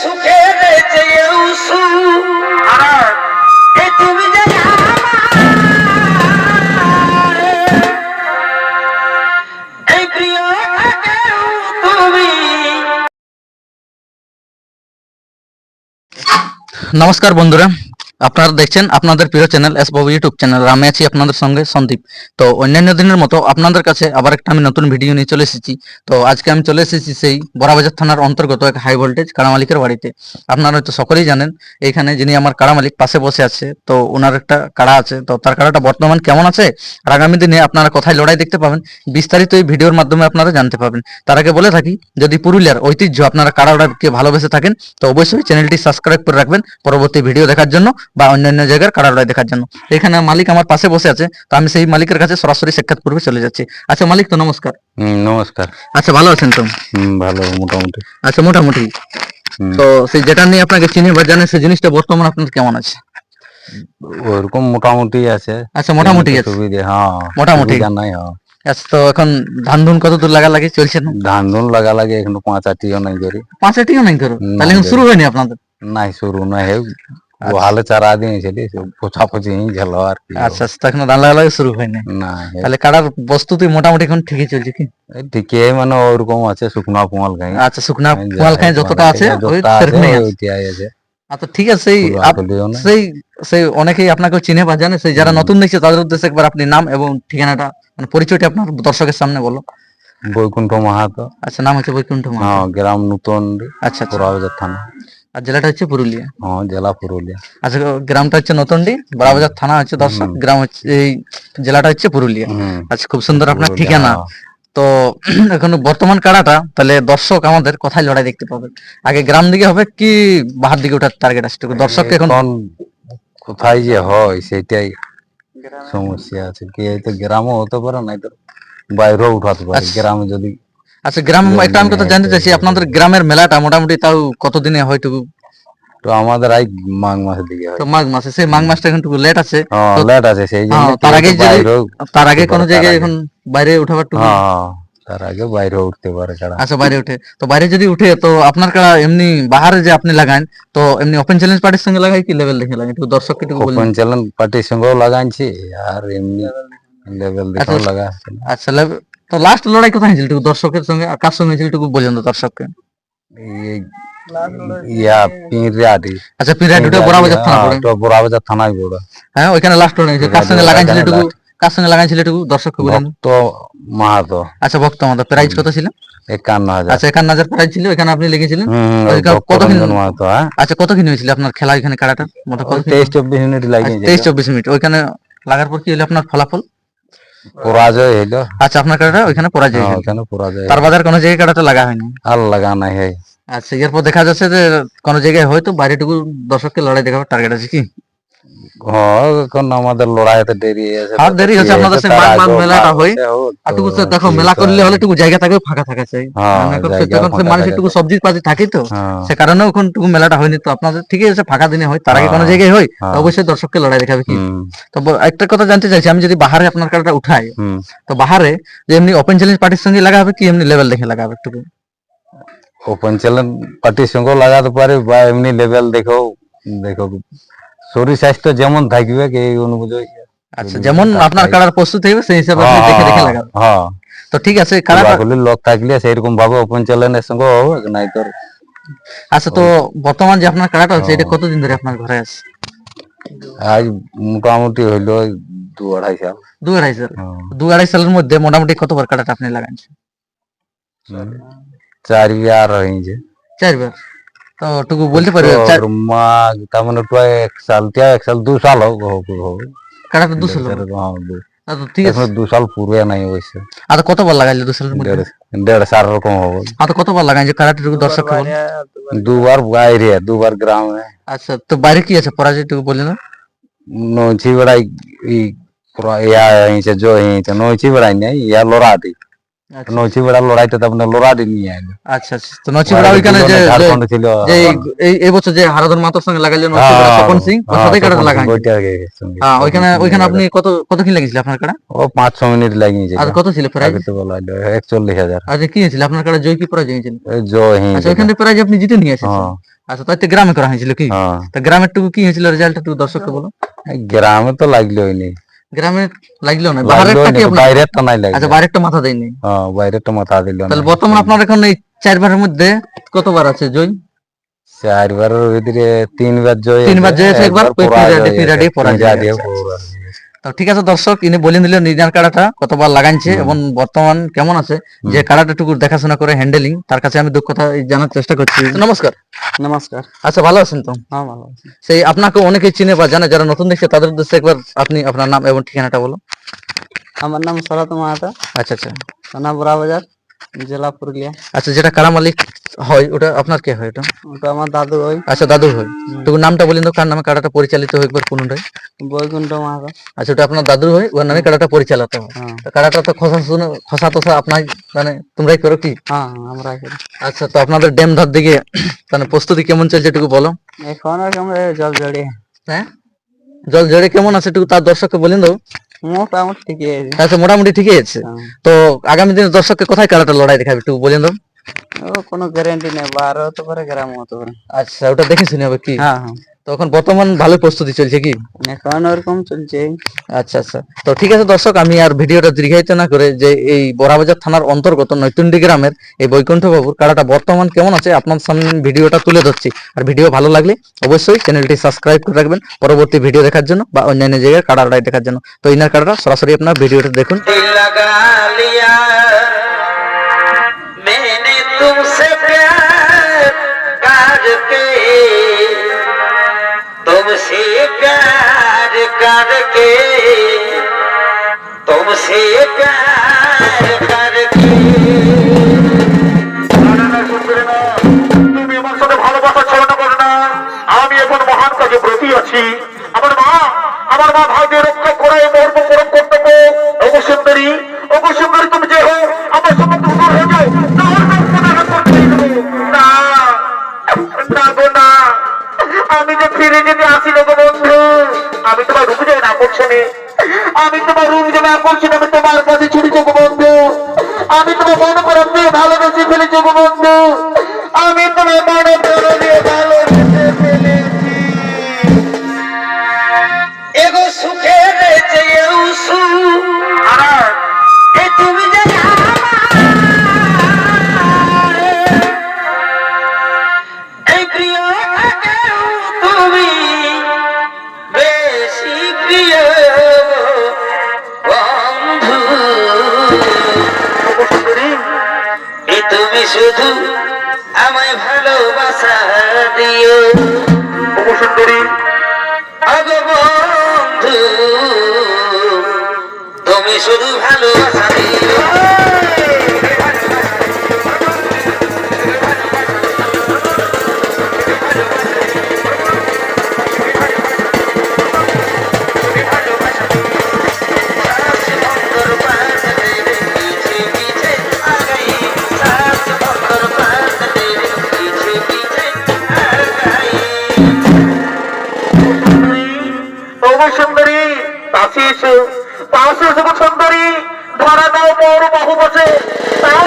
সুখের যে প্রিয় তুমি। নমস্কার বন্ধুরা আপনারা দেখছেন আপনাদের প্রিয় channel S Babu YouTube channel. আমি আছি আপনাদের সঙ্গে সন্দীপ। তো অন্যান্য দিনের মতো আপনাদের কাছে আবার একটা আমি নতুন ভিডিও নিয়ে চলে এসেছি। তো আজকে আমি চলে এসেছি সেই বড়াবাজার থানার অন্তর্গত এক হাই ভোল্টেজ কাড়া মালিকের বাড়িতে। আপনারা হয়তো সকলেই জানেন, এইখানে যিনি আমার কাড়া মালিক পাশে বসে আছে, তো ওনার একটা কাড়া আছে। তো তার কাড়াটা বর্তমান কেমন আছে? আর আগামী দিনে আপনারা কোথায় লড়াই দেখতে পাবেন, বিস্তারিত এই ভিডিওর মাধ্যমে আপনারা জানতে পাবেন। তার আগে বলে থাকি, যদি পুরুলিয়ার ঐতিহ্য আপনারা কাড়াটাকে ভালোবেসে থাকেন, তো অবশ্যই চ্যানেলটি সাবস্ক্রাইব করে রাখবেন। পরবর্তী ভিডিও দেখার জন্য বা অন্যান্য জায়গার লড়াই দেখার জন্য। এখানে মালিক আমার পাশে বসে আছে তো আমি সেই মালিকের কাছে সরাসরি সাক্ষাৎ পূর্বে চলে যাচ্ছি। আচ্ছা মালিক তো নমস্কার। নমস্কার। আচ্ছা ভালো আছেন তো? ভালো মোটামুটি। আচ্ছা মোটামুটি। তো সেই যেটা নিয়ে আপনাকে চিনি বা জানেন সেই জিনিসটা বর্তমান আপনার কেমন আছে? ওরকম মোটামুটি আছে। আচ্ছা মোটামুটি আছে। সুবিধে হ্যাঁ মোটামুটি। নাই হ্যাঁ। আচ্ছা তো এখন ধান ধুন কত দূর লাগা লাগে চলছে না? ধান ধুন লাগা লাগে এখন পাঁচ আটিও নাই করি পাঁচ টিও নাই করো তাহলে এখন শুরু হয়নি আপনাদের? নাই শুরু নাই হে হালে চারা দিয়েছিলি পোছা পচি হি আর কি আচ্ছা আচ্ছা তো এখনও ধান লাগা লাগে শুরু হয়নি না তাহলে কাড়ার প্রস্তুতি মোটামুটি এখন ঠিকই চলছে কি ঠিকই মানে ওরকম আছে শুকনো কুমাল খাই আচ্ছা শুকনা পোয়াল খাই যতটা আছে ওই আছে আচ্ছা ঠিক আছে সেই। সেই সেই অনেকেই আপনাকে চিনে বা জানে সেই যারা নতুন দেখছে তাদের উদ্দেশ্যে একবার আপনি নাম এবং ঠিকানাটা মানে পরিচয়টা আপনার দর্শকের সামনে বলো বৈকুণ্ঠ মাহাতো আচ্ছা নাম হচ্ছে বৈকুণ্ঠ মাহাতো। গ্রাম নতুন আচ্ছা থানা আর জেলাটা হচ্ছে পুরুলিয়া। হ্যাঁ জেলা পুরুলিয়া। আচ্ছা গ্রামটা হচ্ছে নতুনডি বড়াবাজার থানা হচ্ছে দর্শক গ্রাম হচ্ছে এই জেলাটা হচ্ছে পুরুলিয়া। আচ্ছা খুব সুন্দর আপনার ঠিকানা। হ্যাঁ। তো এখন বর্তমান কাড়াটা তাহলে দর্শক আমাদের কোথায় লড়াই দেখতে পাবে? আগে গ্রাম দিকে হবে কি বাহার দিকে ওঠার টার্গেট আসছে দর্শক এখন এখন কোথায় যে হয় সেটাই সমস্যা আছে। কি এই তো গ্রামও হতে পারে না তো বাইরেও উঠাতে পারে। আচ্ছা। গ্রামে যদি আচ্ছা গ্রাম একটা আমি কথা জানতে চাইছি আপনাদের গ্রামের মেলাটা মোটামুটি তাও কতদিনে হয়টুকু তো আমাদের এই মাঘ মাসের দিকে হয়। তো মাঘ মাসে সেই মাঘ মাসটা এখন একটু লেট আছে। হ্যাঁ লেট আছে সেই জন্য হ্যাঁ, তার আগে তার আগে কোনো জায়গায় এখন বাইরে উঠাবার টুকু হ্যাঁ হ্যাঁ, তার আগে বাইরে উঠতে পারে কারা আচ্ছা বাইরে উঠে। তো বাইরে যদি উঠে তো আপনার কাড়া এমনি বাহারে যে আপনি লাগান তো এমনি ওপেন চ্যালেঞ্জ পার্টির সঙ্গে লাগাই কি লেভেল দেখে লাগাই একটু দর্শককে একটু বলুন। ওপেন চ্যানেল পার্টির সঙ্গেও লাগাইছি আর এমনি লেভেল দেখেও আচ্ছা। লাগা আচ্ছা তো লাস্ট লড়াই কোথায় হয়েছিল? দর্শকের সঙ্গে কার সঙ্গে হয়েছিল? বলুন তো দর্শককে। ইয়া আচ্ছা পিরিয়ড উঠে বরাবর থানা পড়ে। বরাবাজার থানায় বড় হ্যাঁ ওইখানে লাস্ট লড়াই কার সঙ্গে লাগাইছিল একটু কার সঙ্গে লাগাইছিল একটু দর্শককে বলুন। ভক্ত মাহাতো। আচ্ছা ভক্ত আমাদের প্রাইস কত ছিল? একান্ন হাজার। আচ্ছা এখানে হাজার প্রাইস ছিল এখানে আপনি লিখেছিলেন? হুম, হুম, ওই ওই কা- কত ভক্তরঞ্জন কিলো? মাহাতো, হ্যাঁ? আচ্ছা কত হয়েছিল আপনার খেলা এখানে কাড়াটা মোটা কত ওই তেইশ চব্বিশ মিনিট লাগিয়েছে তেইশ চব্বিশ মিনিট। ওইখানে লাগার পর কি হলো আপনার ফলাফল? পরাজয় হইল। আচ্ছা আপনার কাড়াটা ওইখানে পরাজয় হ্যাঁ, পরাজয় তার বাজার কোনো জায়গায় কাড়াটা লাগা হয়নি? আর লাগা নাই হে আচ্ছা এরপর দেখা যাচ্ছে যে কোনো জায়গায় হয়তো বাইরেটুকু দর্শককে লড়াই দেখাবার টার্গেট আছে কি? হ্যাঁ, এখন আমাদের লড়াইতে দেরি আছে আর দেরি হচ্ছে, আপনাদের সেই মাঘ মাঘ মেলাটা হয়। আর দেখো মেলা করলে হলে টুকু জায়গা থাকবে ফাঁকা থাকা চাই হ্যাঁ, এখন জায়গা তখন সে মানুষের টুকু সবজি পাতি থাকে তো হ্যাঁ, সে কারণে ওখান টুকু মেলাটা হয়নি। তো আপনাদের ঠিকই আছে ফাঁকা দিনে হয় তার আগে কোনো জায়গায় হয় হ্যাঁ। অবশ্যই দর্শককে লড়াই দেখাবে কি? তো একটা কথা জানতে চাইছি আমি যদি বাহারে আপনার কার্ডটা উঠাই তো বাহারে যে এমনি ওপেন চ্যালেঞ্জ পার্টির সঙ্গে লাগা হবে কি এমনি লেভেল দেখে লাগাবে একটু ওপেন চ্যানেল পার্টির সঙ্গেও লাগাতে পারে বা এমনি লেভেল দেখো দেখো শরীর স্বাস্থ্য যেমন থাকবে এই অনুযায়ী আচ্ছা যেমন আপনার। কাড়ার প্রস্তুতি হবে সেই হিসাবে আপনি দেখে দেখে লাগাবেন হ্যাঁ তো ঠিক আছে কাড়াগুলির লোক থাকলে সেইরকম ভাবে ওপেন চ্যানেলের সঙ্গে হবে নাই তোর আচ্ছা তো বর্তমান যে আপনার কাড়াটা হচ্ছে এটা কতদিন ধরে আপনার ঘরে আছে আজ মোটামুটি হইল দু আড়াই সাল দু আড়াই সাল। দু আড়াই সালের মধ্যে মোটামুটি কতবার কাড়াটা আপনি লাগাচ্ছেন চারবার হয়েছে চারবার তো টুকু বলতে পারবে চার- তোর মাঘ তার মানে তো এক সাল তিয়া এক সাল দু সাল হোক হোক হোক কাড়াটা দু সাল হলো। এরকম, হ্যাঁ, দু- আচ্ছা, ঠিক আছে এখনও দু সাল পুরে নাই অবশ্য আর কতবার লাগাইলে দু সালের মধ্যে দেড় দেড় সাল রকম হবে আর কতবার লাগাই যে কাড়াটা টুকু দর্শক বল দুবার বাইরে দুবার গ্রামে আচ্ছা তো বাইরে কি আছে পরাজয় টুকু বলে না নইছি বেড়াই ই পুরা ইয়া হইছে জো হইছে নইছি বেড়াই নাই ইয়া লড়াটি আচ্ছা। নইছি বেড়া লড়াইতে তারপরে নিয়ে আইলো। তো নচিবড়া ওইখানে যে যে- ছিল। যে এই- এই এই বছর যে হারাধন মাতার সঙ্গে লাগাইলেন নচিবড়া সিং ওর সাথেই লাগাই ওইটা হ্যাঁ ওইখানে ওইখানে আপনি কত কত কি লাগিয়েছিল আপনার ও মিনিট আর কত ছিল বলা কি হয়েছিল আপনার কাড়া জয় কি প্রাইজ হয়েছিল আচ্ছা ওইখানে প্রাইজ আপনি জিতে নিয়ে এসেছেন। হ্যাঁ। আচ্ছা তাই গ্রামে করা হয়েছিল কি? হ্যাঁ। তা গ্রামের টুকু কি হয়েছিল রেজাল্ট দর্শককে বলো গ্রামে তো লাগলোই নি। গ্রামে লাগল না বাইরের লাগলোই কি আপনার? বাইরেরটা নাই আচ্ছা লাগল বাইরেরটা মাথা দেয়নি। হ্যাঁ বাইরেরটা মাথা দিল না তাহলে বর্তমান আপনার এখন এই চারবারের মধ্যে কতবার আছে জয়? চারবারের ভিতরে তিনবার জয় তিনবার জয় একবার তো ঠিক আছে দর্শক ইনি বলে দিল নিজার কাড়াটা কতবার লাগাইছে এবং বর্তমান কেমন আছে যে কাড়াটা টুকু দেখাশোনা করে হ্যান্ডেলিং তার কাছে আমি দক্ষতা জানার চেষ্টা করছি। নমস্কার। নমস্কার। আচ্ছা ভালো আছেন তো? হ্যাঁ ভালো আছি। সেই আপনাকে অনেকে চিনে বা জানে যারা নতুন দেখছে তাদের উদ্দেশ্যে একবার আপনি আপনার নাম এবং ঠিকানাটা বলো আমার নাম শরৎ মাহাতো। আচ্ছা আচ্ছা। থানা বড়া বাজার জেলা পুরুলিয়া। আচ্ছা যেটা কারা মালিক হয় ওটা আপনার কে হয় ওটা ওটা আমার দাদু ওই আচ্ছা দাদু হয়। তো নামটা বলেন তো কার নামে কাড়াটা পরিচালিত হয় একবার বৈকুণ্ঠ মাহাতো। আচ্ছা ওটা আপনার দাদুর হয় ওর নামে কাড়াটা পরিচালিত হয়। হ্যাঁ। তো কাড়াটা তো খসা শুনে খসা তোসা আপনার মানে তোমরাই করো কি? হ্যাঁ আমরা করি। আচ্ছা তো আপনাদের ড্যাম ধার দিকে মানে প্রস্তুতি কেমন চলছে একটু বলো? এখন আমরা জল জড়ে হ্যাঁ? জল ঝরে কেমন আছে একটু তার দর্শককে বলেন দাও মোটামুটি ঠিকই আছে। আচ্ছা মোটামুটি ঠিকই আছে। হ্যাঁ। তো আগামী দিনে দর্শককে কোথায় কাড়াটা লড়াই দেখাবে একটু বলেন দাও ও কোনো গ্যারান্টি নেই বারো হতে পারে গ্রাম হতে পারে। আচ্ছা ওটা দেখে শুনে হবে কি? হ্যাঁ হ্যাঁ। তো এখন বর্তমান ভালো প্রস্তুতি চলছে কি? এখন ওরকম চলছে। আচ্ছা আচ্ছা। তো ঠিক আছে দর্শক আমি আর ভিডিওটা দীর্ঘায়িত না করে যে এই বড়াবাজার থানার অন্তর্গত নৈতুন্ডি গ্রামের এই বৈকুণ্ঠ বাবুর কাড়াটা বর্তমান কেমন আছে আপনার সামনে ভিডিওটা তুলে ধরছি। আর ভিডিও ভালো লাগলে অবশ্যই চ্যানেলটি সাবস্ক্রাইব করে রাখবেন পরবর্তী ভিডিও দেখার জন্য বা অন্যান্য জায়গায় কাড়া লড়াই দেখার জন্য। তো ইনার কাড়াটা সরাসরি আপনার ভিডিওটা দেখুন। तुमसे प्यार करके तुमसे प्यार करके तुमसे प्यार करके তুমি আমার সাথে ভালোবাসা ছলনা করো না আমি এখন মহান কাজে ব্রতী আছি আমার মা আমার মা ভাইকে রক্ষা করে মর্ম ভালোবেসে শুধু আমায় ভালোবাসা দিও। সুন্দরী আগো বন্ধু তুমি শুধু ভালোবাসা এসো পাশে যুব সুন্দরী ধরা দাও বড় বাহু বসে। তাও